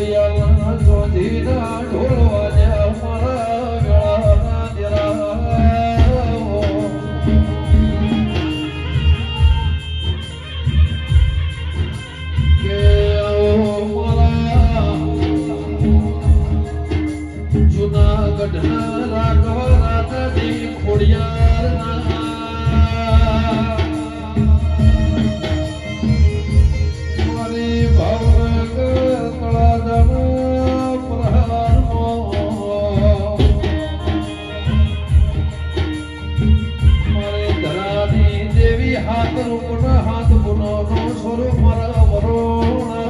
ગોરિયા શોધી ના ઢોળવા જ્યાં મારા ગળાના જરા જુનાગઢ રાઘવ રાધાજી ખોડિયા হাত রূপণ হাত পুনর সরু পর বরণ।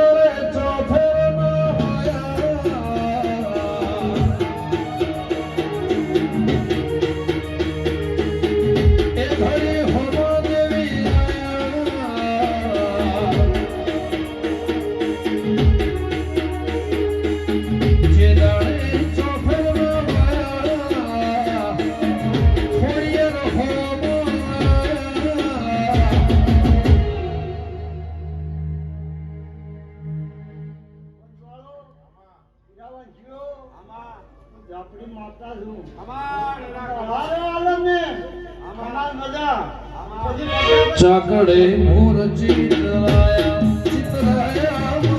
ચાકડે મોર ચિતરાયા ચિતરાયા.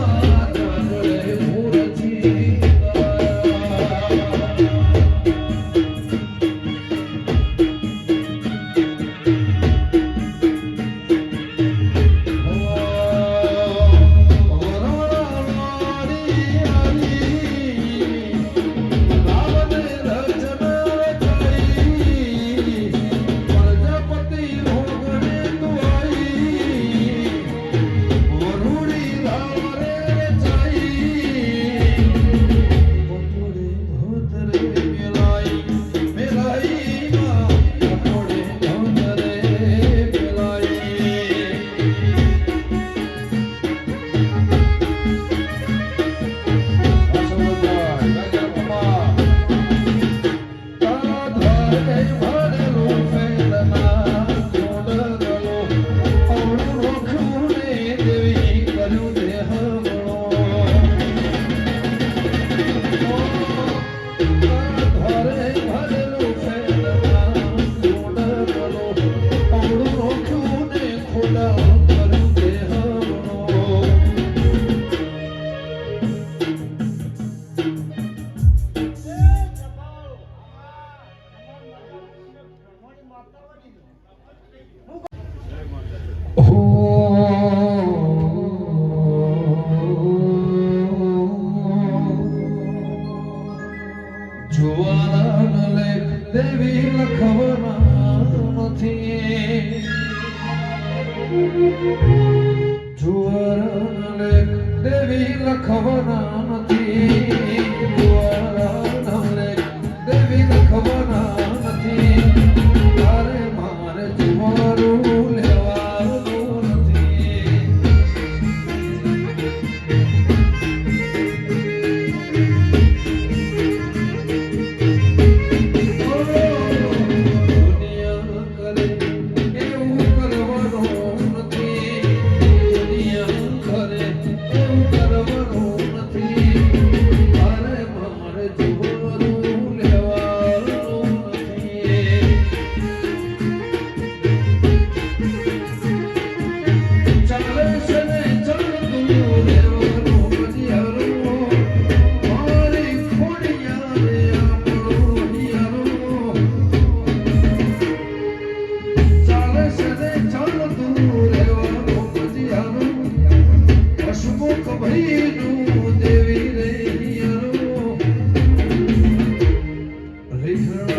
જુવાન લે દેવી લખવાના નથી. જુવાન લે દેવી લખવાના નથી. Yeah.